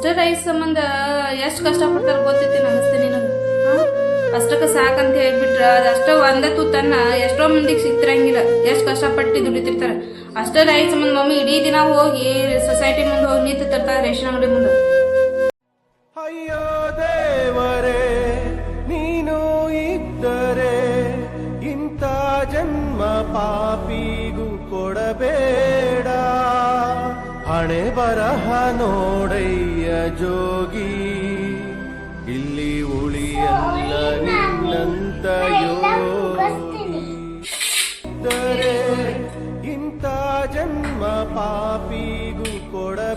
ಅಷ್ಟ ರೈಸ್ ಸಂಬಂಧ ಎಷ್ಟು ಕಷ್ಟಪಡ್ತಾರ ಗೊತ್ತೈತಿ ಅನಿಸ್ತೆ ನಿನಗ? ಅಷ್ಟಕ್ಕ ಸಾಕಂತ ಹೇಳ್ಬಿಟ್ರ ಅದಷ್ಟೋ ಒಂದ ತೂತನ್ನ ಎಷ್ಟೋ ಮಂದಿಗೆ ಸಿಕ್ತಿರಂಗಿಲ್ಲ. ಎಷ್ಟು ಕಷ್ಟಪಟ್ಟು ದುಡಿತಿರ್ತಾರ ಅಷ್ಟೇ ರೈಸ್ ಸಂಬಂಧ ಮಮ್ಮಿ ಇಡೀ ದಿನ ಹೋಗಿ ಸೊಸೈಟಿ ಮುಂದೆ ಹೋಗಿ ನಿಂತು ತರ್ತಾರ ರೇಷನ್ ಅಂಗಡಿ ಮುಂದೆ. ಅಯ್ಯೋ ದೇವರೇ, ನೀನು ಇದ್ದರೆ ಇಂಥ ಜನ್ಮ ಪಾಪಿಗೂ ಕೊಡಬೇಡ. ಹಣೆ ಬರಹ ನೋಡಯ್ಯ ಜೋಗಿ ಇಲ್ಲಿ ಉಳಿಯಲ್ಲ ನಿನ್ನಂತ ಯೋಗಿ ಇಂಥ ಜನ್ಮ ಪಾಪಿಗೂ ಕೊಡಬೇಡ